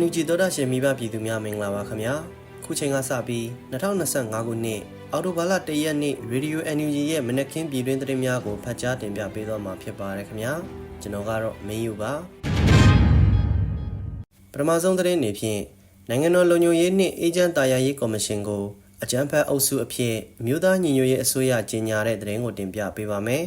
NUG သောတာရှင်မိဘပြည်သူများမင်္ဂလာပါခင်ဗျာခုချိန်ကစပြီး2025ခုနှစ်အောက်တိုဘာလ1ရက်နေ့ Radio NUG ရဲ့မနက်ခင်းပြည်တွင်းသတင်းများကိုဖတ်ကြားတင်ပြပေးသွားမှာဖြစ်ပါတယ်ခင်ဗျာကျွန်တော်ကတော့မင်းယူပါပထမဆုံးသတင်းအနေဖြင့်နိုင်ငံတော်လုံခြုံရေးနှင့်အေဂျင့်တာယာရေးကော်မရှင်ကိုအကြံဖက်အုပ်စုအဖြစ်အမျိုးသားညီညွတ်ရေးအစိုးရကြီးညာတဲ့သတင်းကိုတင်ပြပေးပါမယ်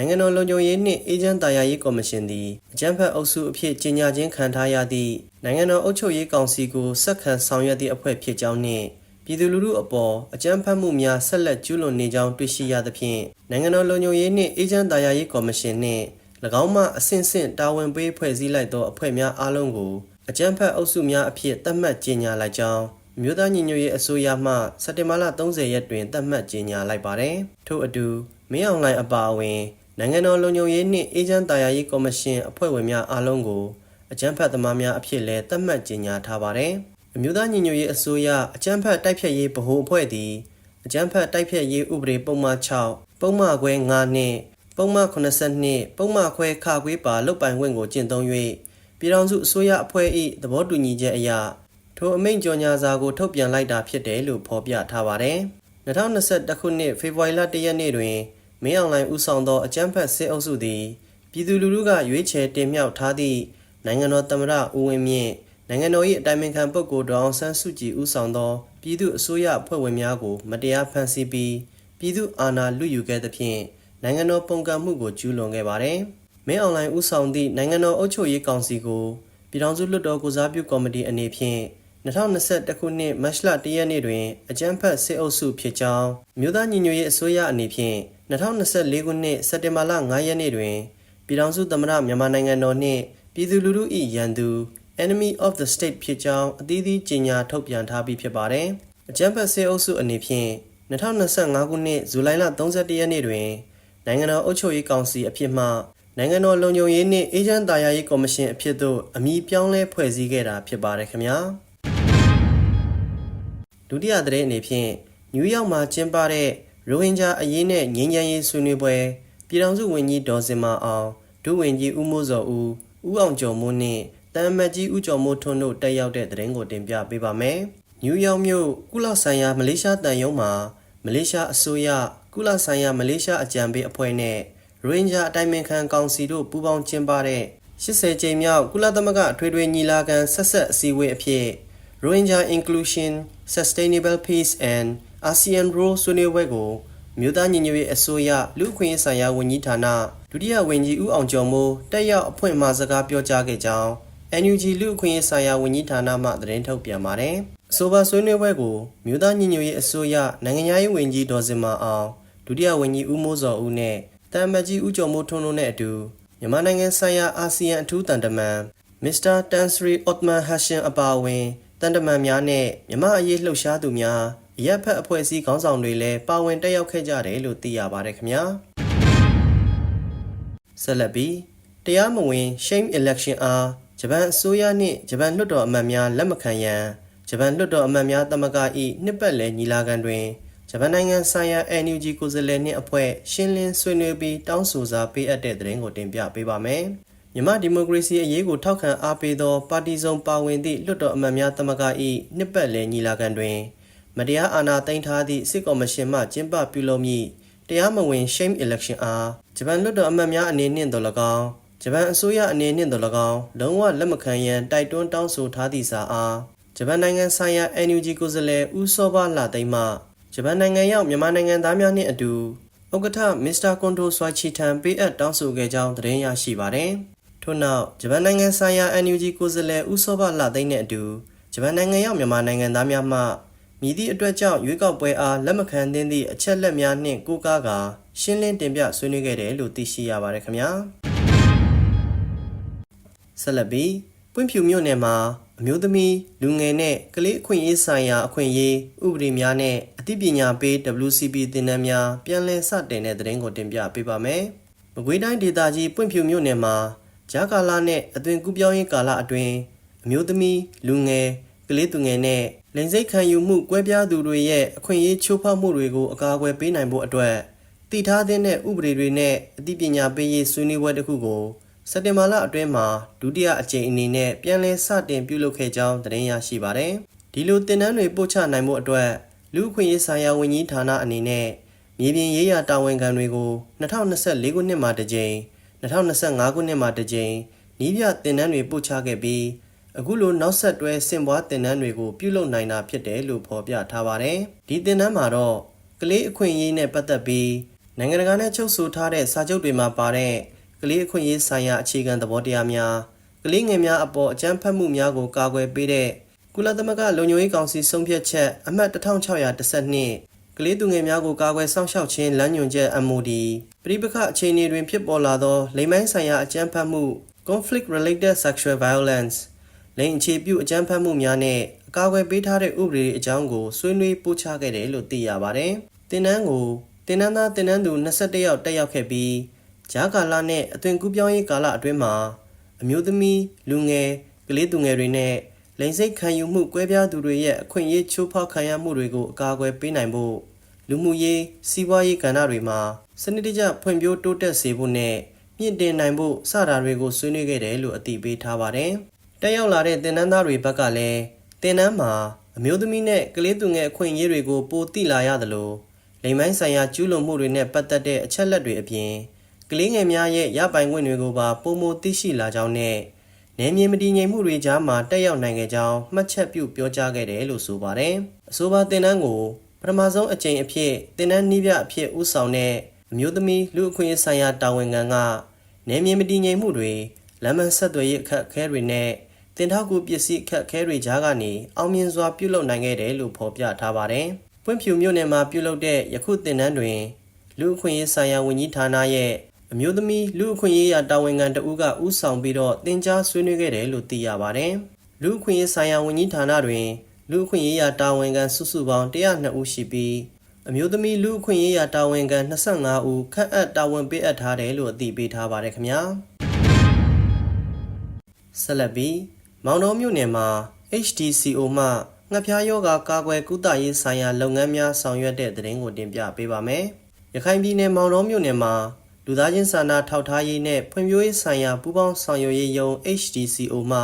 နိုင်ငံတော်လုံခြုံရေးနှင့်အေဂျင့်တာယာရေးကော်မရှင်သည်အကြံဖက်အုပ်စုအဖြစ်ကြီးညာခြင်းခံထားရသည့်နိုင်ငံတော်အုပ်ချုပ်ရေးကောင်စီကိုဆက်ခံဆောင်ရွက်သည့်အဖွဲ့ဖြစ်ကြောင်းနှင့်ပြည်သူလူထုအပေါ်အကြမ်းဖက်မှုများဆက်လက်ကျူးလွန်နေကြောင်းတွေ့ရှိရသဖြင့်နိုင်ငံတော်လုံခြုံရေးနှင့်အေဂျင့်တာယာရေးကော်မရှင်နှင့်၎င်းမှအဆင့်ဆင့်တာဝန်ပေးဖွဲ့စည်းလိုက်သောအဖွဲ့များအားလုံးကိုအကြမ်းဖက်အုပ်စုများအဖြစ်သတ်မှတ်ကြေညာလိုက်ကြောင်းအမျိုးသားညီညွတ်ရေးအစိုးရမှစက်တင်ဘာလ30ရက်တွင်သတ်မှတ်ကြေညာလိုက်ပါတယ်။ထို့အတူမင်းအောင်လှိုင်အပါအဝင် နိုင်ငံတော်လုံခြုံရေးနှင့်အေဂျင့်တာယာရေးကော်မရှင်အဖွဲ့ဝင်များအားလုံးကိုအကြမ်းဖက်သမားများအဖြစ်လည်းသတ်မှတ်ကြေညာထားပါတယ်။အမျိုးသားညီညွတ်ရေးအစိုးရအကြမ်းဖက်တိုက်ဖျက်ရေးဗဟိုအဖွဲ့သည်အကြမ်းဖက်တိုက်ဖျက်ရေးဥပဒေပုံမှန်6ပုံမှန်ခွဲ9နှင့်ပုံမှန်82ပုံမှန်ခွဲခခွေးပါလုတ်ပိုင်ခွင့်ကိုကျင့်သုံး၍ပြည်ထောင်စုအစိုးရအဖွဲ့၏သဘောတူညီချက်အရထိုအမိန့်ကြော်ညာစာကိုထုတ်ပြန်လိုက်တာဖြစ်တယ်လို့ဖော်ပြထားပါတယ်။2021ခုနှစ်ဖေဖော်ဝါရီလ1ရက်နေ့တွင် မင်းအောင်လှိုင်ဦးဆောင်သောအကြမ်းဖက်စစ်အုပ်စုသည်ပြည်သူလူထုကရွေးချယ်တင်မြှောက်ထားသည့်နိုင်ငံတော်သမ္မတဦးဝင်းမြင့်နိုင်ငံတော်၏အတိုင်ပင်ခံပုဂ္ဂိုလ်ဒေါအောင်ဆန်းစုကြည်ဦးဆောင်သောပြည်သူအစိုးရအဖွဲ့ဝင်များကို မတရားဖမ်းဆီးပြီးပြည်သူအာဏာလုယူခဲ့သဖြင့်နိုင်ငံတော်ပုံကံမှုကိုကျူးလွန်ခဲ့ပါတယ်။မင်းအောင်လှိုင်ဦးဆောင်သည့်နိုင်ငံတော်အုပ်ချုပ်ရေးကောင်စီကိုပြည်ထောင်စုလွှတ်တော်ကိုစားပြုကော်မတီအနေဖြင့် 2021ခုနှစ်မတ်လ1ရက်နေ့တွင်အကြမ်းဖက်စစ်အုပ်စုဖြစ်ကြောင်းမြို့သားညီညွတ်ရေးအစိုးရအနေဖြင့်2024ခုနှစ်စက်တင်ဘာလ9ရက်နေ့တွင်ပြည်ထောင်စုသမ္မတမြန်မာနိုင်ငံတော်နှင့်ပြည်သူလူထု၏ရန်သူ Enemy of the State ဖြစ်ကြောင်းအသီးသီးကြေညာထုတ်ပြန်ထားပြီးဖြစ်ပါတယ်။အကြမ်းဖက်စစ်အုပ်စုအနေဖြင့်2025ခုနှစ်ဇူလိုင်လ31ရက်နေ့တွင်နိုင်ငံတော်အုပ်ချုပ်ရေးကောင်စီအဖြစ်မှနိုင်ငံတော်လုံခြုံရေးနှင့်အေဂျင့်တာယာရေးကော်မရှင်အဖြစ်သို့အမည်ပြောင်းလဲဖွဲ့စည်းခဲ့တာဖြစ်ပါတယ်ခင်ဗျာ ဒုတိယသတင်းအနေဖြင့်နယူးယောက်မှာကျင်းပတဲ့ရိုဟင်ဂျာအရေးနဲ့ငြိမ်းချမ်းရေးဆွေးနွေးပွဲပြည်ထောင်စုဝန်ကြီးဒေါ်စင်မာအောင်ဒုဝန်ကြီးဦးမိုးစောဦးဦးအောင်ကျော်မိုးနှင့်တမ်မတ်ကြီးဦးကျော်မိုးထွန်းတို့တက်ရောက်တဲ့သတင်းကိုတင်ပြပေးပါမယ်။နယူးယောက်မြို့ကုလဆိုင်ရာမလေးရှားတန်ယုံမှာမလေးရှားအစိုးရကုလဆိုင်ရာမလေးရှားအကြံပေးအဖွဲ့နဲ့ရိုဟင်ဂျာအတိုင်းအမြခံကောင်စီတို့ပူးပေါင်းကျင်းပတဲ့80ကြိမ်မြောက်ကုလသမဂ္ဂအထွေထွေညီလာခံဆက်ဆက်အစည်းအဝေးအဖြစ် Rohingya Inclusion Sustainable Peace and ASEAN Role ဆွေးနွေးပွဲကိုမြို့သားညီညွတ်ရေးအစိုးရလူ့အခွင့်အရေးဆိုင်ရာဝန်ကြီးဌာနဒုတိယဝန်ကြီးဦးအောင်ကျော်မိုးတက်ရောက်အဖွင့်အစကားပြောကြားခဲ့ကြောင်း NUG လူ့အခွင့်အရေးဆိုင်ရာဝန်ကြီးဌာနမှသတင်းထုတ်ပြန်ပါတယ်။အဆိုပါဆွေးနွေးပွဲကိုမြို့သားညီညွတ်ရေးအစိုးရနိုင်ငံရေးဝန်ကြီးဒေါ်စင်မာအောင်ဒုတိယဝန်ကြီးဦးမိုးစောဦးနဲ့တမ်မတ်ကြီးဦးကျော်မိုးထွန်းတို့နဲ့အတူမြန်မာနိုင်ငံဆိုင်ရာအာဆီယံအထူးတန်တမန်မစ္စတာတန်စရီအော့တမန်ဟာရှင်အပါအဝင် တန်တမန်များနဲ့မြန်မာအရေးလှုပ်ရှားသူများအရက်ဖက်အဖွဲ့အစည်းခေါင်းဆောင်တွေလည်းပါဝင်တက်ရောက်ခဲ့ကြတယ်လို့သိရပါတယ်ခင်ဗျာဆက်လက်ပြီးတရားမဝင် shame election အားဂျပန်အစိုးရနှင့်ဂျပန်လွှတ်တော်အမတ်များလက်မခံရန်ဂျပန်လွှတ်တော်အမတ်များတမက၏နှစ်ပတ်လည်ညီလာခံတွင်ဂျပန်နိုင်ငံဆိုင်ရာ NUG ကိုယ်စားလှယ်နှင့်အဖွဲ့ရှင်းလင်းဆွေးနွေးပြီးတောင်းဆိုစာပေးအပ်တဲ့သတင်းကိုတင်ပြပေးပါမယ်။ မြန်မာဒီမိုကရေစီအရေးကိုထောက်ခံအားပေးသောပါတီစုံပါဝင်သည့်လွှတ်တော်အမတ်များတမက၏နှစ်ပတ်လည်ညီလာခံတွင်မတရားအာဏာသိမ်းထားသည့်စစ်ကော်မရှင်မှကျင်းပပြုလုပ်မည့်တရားမဝင် shame election အားဂျပန်လွှတ်တော်အမတ်များအနေနှင့်သော၎င်းဂျပန်အစိုးရအနေနှင့်သော၎င်းလုံးဝလက်မခံရန်တိုက်တွန်းတောင်းဆိုထားသည့်စာအားဂျပန်နိုင်ငံဆိုင်ရာ NUG ကိုယ်စားလှယ်ဦးစောဘလာသိမ်းမှဂျပန်နိုင်ငံရောက်မြန်မာနိုင်ငံသားများနှင့်အတူဥက္ကဋ္ဌမစ္စတာကွန်တိုဆွာချီထံပေးအပ်တောင်းဆိုခဲ့ကြောင်းသတင်းရရှိပါသည်။ ထို့နောက်ဂျပန်နိုင်ငံဆိုင်ရာ NUG ကိုယ်စားလှယ်ဦးစောဘလာသိန်းနဲ့အတူဂျပန်နိုင်ငံရောက်မြန်မာနိုင်ငံသားများမှမြည်သည့်အတွက်ကြောင့်ရွေးကောက်ပွဲအားလက်မခံသင့်သည့်အချက်လက်များနှင့်ကိုးကားကာရှင်းလင်းတင်ပြဆွေးနွေးခဲ့တယ်လို့သိရှိရပါတယ်ခင်ဗျာ။ဆက်လက်ပြီးပွင့်ဖြူမြို့နယ်မှာအမျိုးသမီးလူငယ်နဲ့ကလေးအခွင့်အရေးဆိုင်ရာအခွင့်အရေးဥပဒေများနဲ့အသိပညာပေး WCP သင်တန်းများပြန်လည်စတင်တဲ့သတင်းကိုတင်ပြပေးပါမယ်။မကွေးတိုင်းဒေသကြီးပွင့်ဖြူမြို့နယ်မှာ ဂျာကာလာနဲ့အသွင်ကူးပြောင်းရေးကာလအတွင်းအမျိုးသမီးလူငယ်ကလေးသူငယ်နဲ့လိင်စိတ်ခံယူမှုကွဲပြားသူတွေရဲ့အခွင့်အရေးချိုးဖောက်မှုတွေကိုအကာအကွယ်ပေးနိုင်ဖို့အတွက်တည်ထားတဲ့ဥပဒေတွေနဲ့အသိပညာပေးရေးဆွေးနွေးပွဲတစ်ခုကိုစက်တင်ဘာလအတွင်းမှာဒုတိယအကြိမ်အနေနဲ့ပြန်လည်စတင်ပြုလုပ်ခဲ့ကြောင်းသတင်းရရှိပါတယ်။ဒီလိုတင်နန်းတွေပို့ချနိုင်မှုအတွက်လူ့အခွင့်အရေးဆိုင်ရာဝန်ကြီးဌာနအနေနဲ့မြေပြင်ရေးရာတာဝန်ခံတွေကို2024ခုနှစ်မှာတစ်ကြိမ် 2025ခုနှစ်မှာတစ်ကြိမ်နီးပြတင်နန်းတွေပို့ချခဲ့ပြီးအခုလိုနောက်ဆက်တွဲစင်ပွားတင်နန်းတွေကိုပြုလုပ်နိုင်တာဖြစ်တယ်လို့ဖော်ပြထားပါတယ်။ဒီတင်နန်းမှာတော့ကလေးအခွင့်အရေးနဲ့ပတ်သက်ပြီးနိုင်ငံတကာနဲ့ချုပ်ဆိုထားတဲ့စာချုပ်တွေမှာပါတဲ့ကလေးအခွင့်အရေးဆိုင်ရာအခြေခံသဘောတရားများကလေးငယ်များအပေါ်အကြမ်းဖက်မှုများကိုကာကွယ်ပေးတဲ့ကုလသမဂ္ဂလုံခြုံရေးကောင်စီဆုံးဖြတ်ချက်အမှတ်1612 ကလေးသူငယ်များကိုကာကွယ်စောင့်ရှောက်ခြင်းလမ်းညွှန်ချက် MOD ပြည်ပခအခြေအနေတွင်ဖြစ်ပေါ်လာသောလိင်ပိုင်းဆိုင်ရာအကြမ်းဖက်မှု conflict related sexual violence လိင်အခြေပြုအကြမ်းဖက်မှုများနဲ့အကာအကွယ်ပေးထားတဲ့ဥပဒေအကြောင်းကိုဆွေးနွေးပို့ချခဲ့တယ်လို့သိရပါတယ်။တင်နန်းကိုတင်နန်းသားတင်နန်းသူ21ယောက်တက်ရောက်ခဲ့ပြီးဂျာကာလာနဲ့အသွင်ကူးပြောင်းရေးကာလအတွင်းမှာအမျိုးသမီးလူငယ်ကလေးသူငယ်တွေနဲ့ လိင်စိတ်ခံယူမှုကွဲပြားသူတွေရဲ့အခွင့်အရေးချိုးဖောက်ခံရမှုတွေကိုအကာအကွယ်ပေးနိုင်ဖို့လူမှုရေးစီးပွားရေးကဏ္ဍတွေမှာစနစ်တကျဖွံ့ဖြိုးတိုးတက်စေဖို့နဲ့မြင့်တင်နိုင်ဖို့စတာတွေကိုဆွေးနွေးခဲ့တယ်လို့အတည်ပြုထားပါတယ်။တက်ရောက်လာတဲ့တင်နန်းသားတွေဘက်ကလည်းတင်နန်းမှာအမျိုးသမီးနဲ့ကလေးသူငယ်အခွင့်အရေးတွေကိုပိုသိလာရသလိုလိင်ပိုင်းဆိုင်ရာကျူးလွန်မှုတွေနဲ့ပတ်သက်တဲ့အချက်လက်တွေအပြင်ကလေးငယ်များရဲ့ရပိုင်ခွင့်တွေကိုပါပုံမသိရှိလာကြောင်းနဲ့ နယ်မြေမတည်ငြိမ်မှုတွေကြားမှာတက်ရောက်နိုင်ခဲ့ကြောင်းမှတ်ချက်ပြုပြောကြားခဲ့တယ်လို့ဆိုပါတယ်။အဆိုပါတင်နန်းကိုပထမဆုံးအကြိမ်အဖြစ်တင်နန်းနှီးပြအဖြစ်ဦးဆောင်တဲ့အမျိုးသမီးလူအခွင့်အရေးဆိုင်ရာတာဝန်ခံကနယ်မြေမတည်ငြိမ်မှုတွေလမ်းမဆက်သွယ်ရေးအခက်အခဲတွေနဲ့တင်ထောက်ကူပစ္စည်းအခက်အခဲတွေကြားကနေအောင်မြင်စွာပြုလုပ်နိုင်ခဲ့တယ်လို့ဖော်ပြထားပါတယ်။ပွင့်ဖြူမြို့နယ်မှာပြုလုပ်တဲ့ယခုတင်နန်းတွင်လူအခွင့်အရေးဆိုင်ရာဝန်ကြီးဌာနရဲ့ အမျိုးသမီးလူအခွင့်အရေးရာတာဝန်ခံတဦးကဦးဆောင်ပြီးတော့တင် जा ဆွေးနွေးခဲ့တယ်လို့သိရပါတယ်။လူအခွင့်အရေးဆိုင်ရာဝန်ကြီးဌာနတွင်လူအခွင့်အရေးရာတာဝန်ခံစုစုပေါင်း102ဦးရှိပြီးအမျိုးသမီးလူအခွင့်အရေးရာတာဝန်ခံ25ဦးခန့်အပ်တာဝန်ပေးအပ်ထားတယ်လို့အသိပေးထားပါတယ်ခင်ဗျာဆက်လက်ပြီးမောင်တော်မြို့နယ်မှာ HDCO မှငှက်ဖျားယောဂါကာကွယ်ကုသရေးဆိုင်ရာလုပ်ငန်းများဆောင်ရွက်တဲ့သတင်းကိုတင်ပြပေးပါမယ်။ရခိုင်ပြည်နယ်မောင်တော်မြို့နယ်မှာ လူသားချင်းစာနာထောက်ထားရေးနဲ့ဖွံ့ဖြိုးရေးဆိုင်ရာပူးပေါင်းဆောင်ရွက်ရေးယုံ HDCO မှ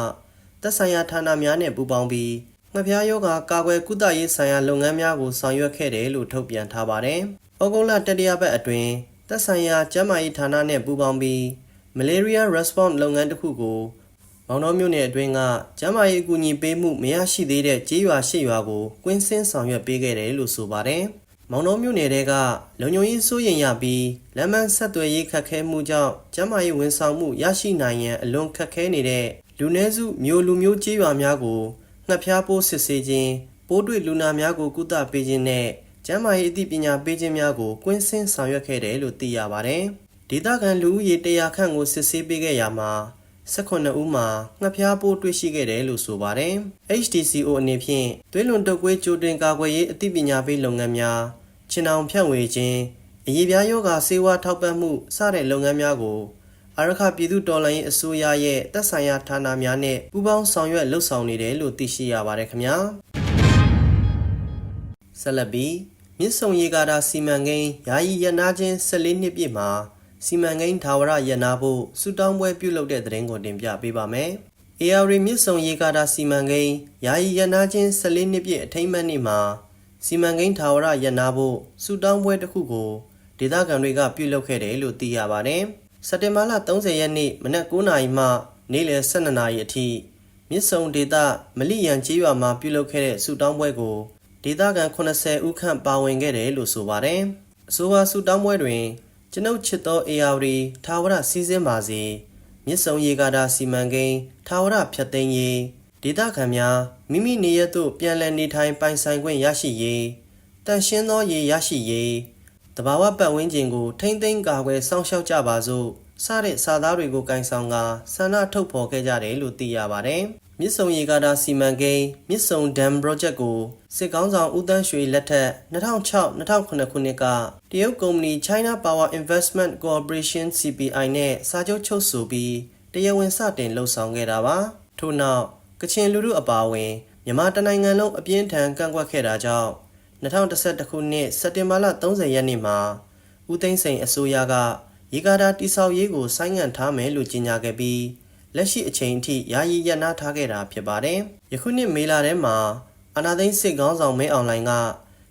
သက်ဆိုင်ရာဌာနများနဲ့ပူးပေါင်းပြီးငှက်ဖျားယောဂါကာကွယ်ကုသရေးဆိုင်ရာလုပ်ငန်းများကိုဆောင်ရွက်ခဲ့တယ်လို့ထုတ်ပြန်ထားပါတယ်။ဩဂုတ်လတတိယပတ်အတွင်းသက်ဆိုင်ရာကျန်းမာရေးဌာနနဲ့ပူးပေါင်းပြီး Malaria Response လုပ်ငန်းတစ်ခုကိုမောင်တော်မြို့နယ်အတွင်းကကျန်းမာရေးအကူအညီပေးမှုမရရှိသေးတဲ့ကြေးရွာရှစ်ရွာကိုကွင်းစင်းဆောင်ရွက်ပေးခဲ့တယ်လို့ဆိုပါတယ်။ မောင်တော်မြို့နယ်တဲကလုံခြုံရေးစိုးရင်ရပြီးလမ်းမဆက်သွယ်ရေးခက်ခဲမှုကြောင့်ကျန်းမာရေးဝန်ဆောင်မှုရရှိနိုင်ရန်အလွန်ခက်ခဲနေတဲ့လူနည်းစုမျိုးလူမျိုးကြေးရွာများကိုငှက်ဖျားပိုးစစ်ဆေးခြင်းပိုးတွေ့လူနာများကိုကုသပေးခြင်းနဲ့ကျန်းမာရေးအသိပညာပေးခြင်းများကိုကွင်းစင်းဆောင်ရွက်ခဲ့တယ်လို့သိရပါတယ်။ဒေသခံလူဦးရေ100ခန့်ကိုစစ်ဆေးပေးခဲ့ရမှာ 18ဦးမှာငှက်ဖျားပိုးတွေ့ရှိခဲ့တယ်လို့ဆိုပါတယ်။ HDCO အနေဖြင့်သွေးလွန်တုပ်ကွေးကြိုတင်ကာကွယ်ရေးအသိပညာပေးလုပ်ငန်းများချင်အောင်ဖြန့်ဝေခြင်းအရေးပြားယောဂါစေဝါထောက်ပံ့မှုစတဲ့လုပ်ငန်းများကိုအာရခပြည်သူတော်လှန်ရေးအစိုးရရဲ့တပ်ဆိုင်ရာဌာနများနဲ့ပူးပေါင်းဆောင်ရွက်လှုပ်ဆောင်နေတယ်လို့သိရှိရပါတယ်ခင်ဗျာဆက်လက်ပြီးမြစ်ဆုံရေကာတာစီမံကိန်းယာယီရနာချင်း14နှစ်ပြည့်မှာ စီမံကိန်းထာဝရရနာဖို့စုတောင်းပွဲပြုလုပ်တဲ့သတင်းကိုတင်ပြပေးပါမယ်။ AR မြစ်ဆုံရေကာတာစီမံကိန်းယာယီရနာချင်း14နှစ်ပြည့်အထိမ်းအမှတ်နေ့မှာစီမံကိန်းထာဝရရနာဖို့စုတောင်းပွဲတစ်ခုကိုဒေသခံတွေကပြုလုပ်ခဲ့တယ်လို့သိရပါတယ်။စက်တင်ဘာလ30ရက်နေ့မနက်9:00နာရီမှနေ့လယ်12:00နာရီအထိမြစ်ဆုံဒေသမလိယန်ကျေးရွာမှာပြုလုပ်ခဲ့တဲ့စုတောင်းပွဲကိုဒေသခံ80ဦးခန့်ပါဝင်ခဲ့တယ်လို့ဆိုပါတယ်။အဆိုပါစုတောင်းပွဲတွင် ကျွန်ုပ်ချစ်သော AR ထာဝရစီးစင်းပါစေမြစ်ဆုံရေကာတာစီမံကိန်းထာဝရဖြတ်သိမ်းရေးဒေသခံများမိမိနေရသို့ပြန်လည်နေထိုင်ပိုင်ဆိုင်ခွင့်ရရှိရေးတန်ရှင်းသောရေရရှိရေးတဘာဝပတ်ဝန်းကျင်ကို ထိမ့်သိမ်းကာကွယ်စောင့်ရှောက်ကြပါစို့စတဲ့စာသားတွေကိုကင်ဆောင်ကာဆန္ဒထုတ်ဖော်ခဲ့ကြတယ်လို့သိရပါတယ်။ မြစ်ဆုံရေကာတာစီမံကိန်းမြစ်ဆုံ Dam Project ကိုစစ်ကောင်းဆောင်ဦးတန်းရွှေလက်ထက်2006-2009ခုနှစ်ကတရုတ်ကုမ္ပဏီ China Power Investment Corporation CPI နဲ့စာချုပ်ချုပ်ဆိုပြီးတရားဝင်စတင်လှုပ်ဆောင်ခဲ့တာပါ။ထို့နောက်ကချင်လူထုအပါအဝင်မြန်မာတနိုင်ငံလုံးအပြင်းထန်ကန့်ကွက်ခဲ့တာကြောင့်2011ခုနှစ်စက်တင်ဘာလ30ရက်နေ့မှာဦးသိန်းစိန်အစိုးရကရေကာတာတိဆောက်ရေးကိုဆိုင်းငံ့ထားမယ်လို့ကြေညာခဲ့ပြီး လက်ရှိအချိန်အထိယာယီရပ်နားထားခဲ့တာဖြစ်ပါတယ်။ယခုနှစ်မေလထဲမှာအာနာသိန်းစစ်ကောင်းဆောင်မဲအွန်လိုင်းက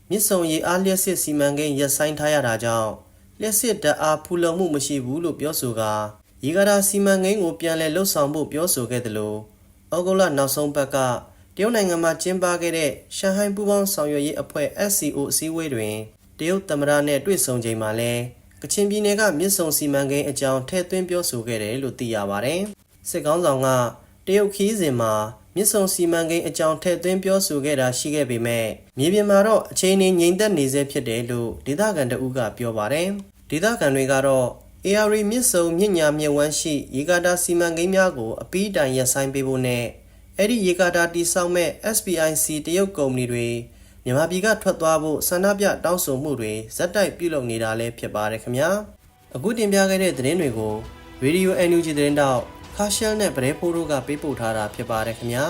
မြစ်ဆုံရေအားလျှက်စစ်စီမံကိန်းရပ်ဆိုင်းထားရတာကြောင့်လျှက်စစ်ဓာတ်အားဖူလုံမှုမရှိဘူးလို့ပြောဆိုကာရေကာတာစီမံကိန်းကိုပြန်လည်လှုပ်ဆောင်ဖို့ပြောဆိုခဲ့တယ်လို့ဩဂုတ်လနောက်ဆုံးပတ်ကတရုတ်နိုင်ငံမှာကျင်းပခဲ့တဲ့ရှန်ဟိုင်းပူးပေါင်းဆောင်ရွက်ရေးအဖွဲ့ SCO အစည်းအဝေးတွင်တရုတ်သမ္မတနဲ့တွေ့ဆုံချိန်မှာလဲကချင်ပြည်နယ်ကမြစ်ဆုံစီမံကိန်းအကြောင်းထည့်သွင်းပြောဆိုခဲ့တယ်လို့သိရပါတယ်။ စစ်ကောင်းဆောင်ကတရုတ်ခီးစဉ်မှာမြစ်ဆုံစီမံကိန်းအကြောင်းထည့်သွင်းပြောဆိုခဲ့တာရှိခဲ့ပေမဲ့မြေပြင်မှာတော့အချိန်ကြီးငြိမ်သက်နေဆဲဖြစ်တယ်လို့ဒေသခံတအုပ်ကပြောပါတယ်။ဒေသခံတွေကတော့ AR မြစ်ဆုံမြင့်ညာမြစ်ဝမ်းရှိရေကာတာစီမံကိန်းများကိုအပီးတိုင်ရပ်ဆိုင်းပေးဖို့နဲ့အဲ့ဒီရေကာတာတိစောက်မဲ့ SPIC တရုတ်ကုမ္ပဏီတွေမြန်မာပြည်ကထွက်သွားဖို့ဆန္ဒပြတောင်းဆိုမှုတွေဇက်တိုက်ပြုလုပ်နေတာလည်းဖြစ်ပါတယ်ခင်ဗျာအခုတင်ပြခဲ့တဲ့သတင်းတွေကို Radio NUG သတင်းတော က်ခါရှယ်နဲ့ဗရဲဖိုးတို့ကပေးပို့ထားတာဖြစ်ပါတယ်ခင်ဗျာ